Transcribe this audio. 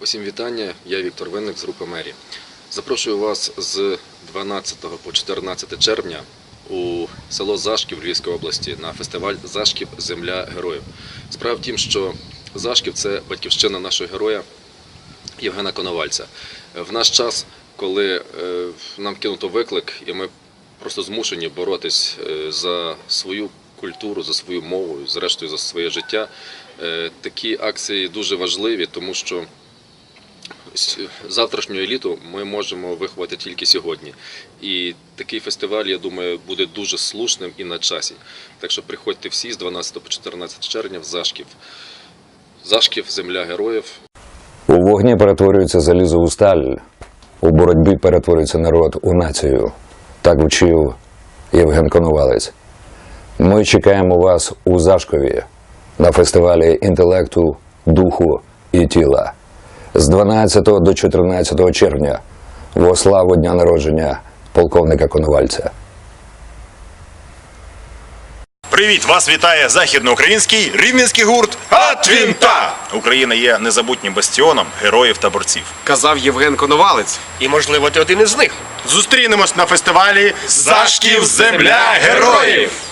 Усім вітання, я Віктор Винник з групи Мері. Запрошую вас з 12 по 14 червня у село Зашків Львівської області на фестиваль Зашків Земля Героїв. Справа в тім, що Зашків це батьківщина нашого героя Євгена Коновальця. В наш час, коли е, нам кинуто виклик, і ми просто змушені боротись е, за свою культуру, за свою мову, зрештою за своє життя, е, такі акції дуже важливі, тому що з завтрашнього еліту ми можемо виховати тільки сьогодні. І такий фестиваль, я думаю, буде дуже слушним і на часі. Так що приходьте всі з 12 по 14 червня в Зашків. Зашків, земля героїв. У вогні перетворюється залізо у сталь, у боротьбі перетворюється народ у націю. Так вчив Євген Коновалець. Ми чекаємо вас у Зашкові на фестивалі інтелекту, духу і тіла з 12 до 14 червня во славу дня народження полковника Коновальця. Привіт! Вас вітає західноукраїнський рівненський гурт Атвінта! Україна є незабутнім бастіоном героїв та борців. казав Євген Коновалець. І, можливо, ти один із них. Зустрінемось на фестивалі Зашків Земля Героїв!